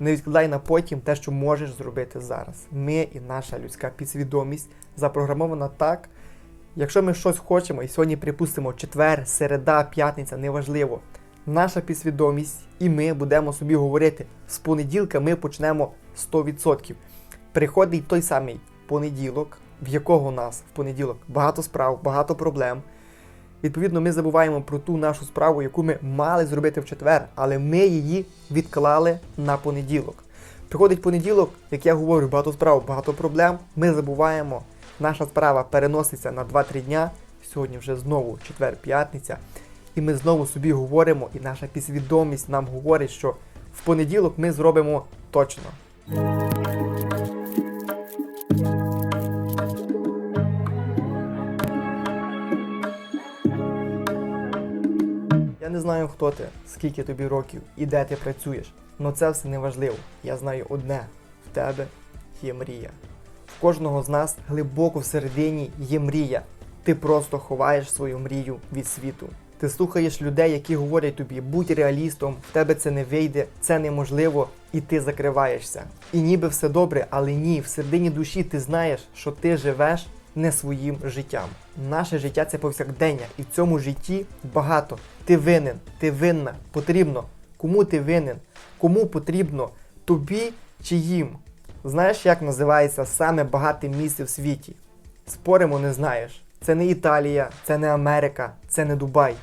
Не відкладай на потім те, що можеш зробити зараз. Ми і наша людська підсвідомість запрограмована так. Якщо ми щось хочемо, і сьогодні припустимо четвер, середа, п'ятниця, неважливо. Наша підсвідомість і ми будемо собі говорити, з понеділка ми почнемо 100%. Приходить той самий понеділок, в якого у нас в понеділок багато справ, багато проблем. Відповідно, ми забуваємо про ту нашу справу, яку ми мали зробити в четвер, але ми її відклали на понеділок. Приходить понеділок, як я говорю, багато справ, багато проблем. Ми забуваємо, наша справа переноситься на 2-3 дня. Сьогодні вже знову четвер-п'ятниця. І ми знову собі говоримо, і наша підсвідомість нам говорить, що в понеділок ми зробимо точно. Я не знаю, хто ти, скільки тобі років і де ти працюєш, але це все не важливо. Я знаю одне: в тебе є мрія. В кожного з нас глибоко всередині є мрія. Ти просто ховаєш свою мрію від світу. Ти слухаєш людей, які говорять тобі, будь реалістом, в тебе це не вийде, це неможливо, і ти закриваєшся. І ніби все добре, але ні, в середині душі ти знаєш, що ти живеш не своїм життям. Наше життя це повсякдення, і в цьому житті багато. Ти винен, ти винна, потрібно. Кому ти винен? Кому потрібно? Тобі чи їм? Знаєш, як називається саме багате місце в світі? Споримо, не знаєш. Це не Італія, це не Америка, це не Дубай.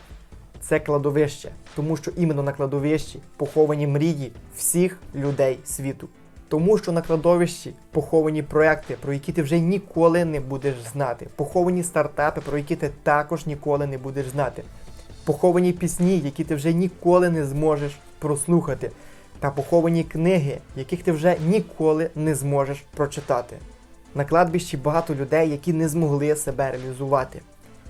Це кладовище, тому що іменно на кладовищі поховані мрії всіх людей світу. Тому що на кладовищі поховані проекти, про які ти вже ніколи не будеш знати. Поховані стартапи, про які ти також ніколи не будеш знати. Поховані пісні, які ти вже ніколи не зможеш прослухати. Та поховані книги, яких ти вже ніколи не зможеш прочитати. На кладбищі багато людей, які не змогли себе реалізувати,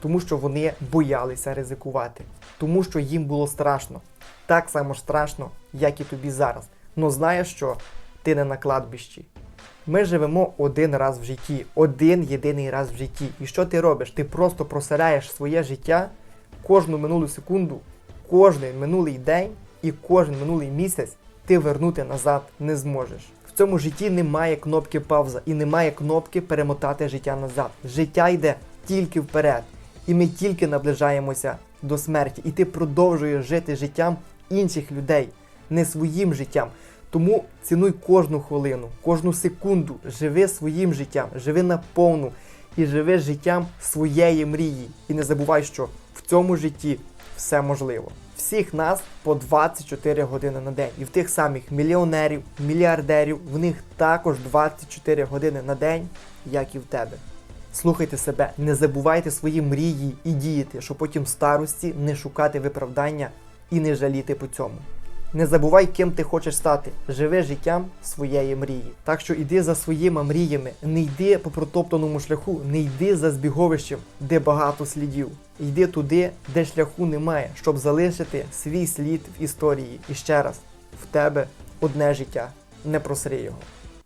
тому що вони боялися ризикувати, тому що їм було страшно. Так само страшно, як і тобі зараз. Но знаєш що? Ти не на кладбищі. Ми живемо один раз в житті, один єдиний раз в житті. І що ти робиш? Ти просто просираєш своє життя кожну минулу секунду, кожний минулий день і кожен минулий місяць ти вернути назад не зможеш. В цьому житті немає кнопки пауза і немає кнопки перемотати життя назад. Життя йде тільки вперед. І ми тільки наближаємося до смерті. І ти продовжуєш жити життям інших людей, не своїм життям. Тому цінуй кожну хвилину, кожну секунду, живи своїм життям, живи наповну і живи життям своєї мрії. І не забувай, що цьому житті все можливо. Всіх нас по 24 години на день. І в тих самих мільйонерів, мільярдерів, в них також 24 години на день, як і в тебе. Слухайте себе, не забувайте свої мрії і діяти, щоб потім старості не шукати виправдання і не жаліти по цьому. Не забувай, ким ти хочеш стати. Живи життям своєї мрії. Так що йди за своїми мріями, не йди по протоптаному шляху, не йди за збіговищем, де багато слідів. Йди туди, де шляху немає, щоб залишити свій слід в історії. І ще раз, в тебе одне життя. Не просри його.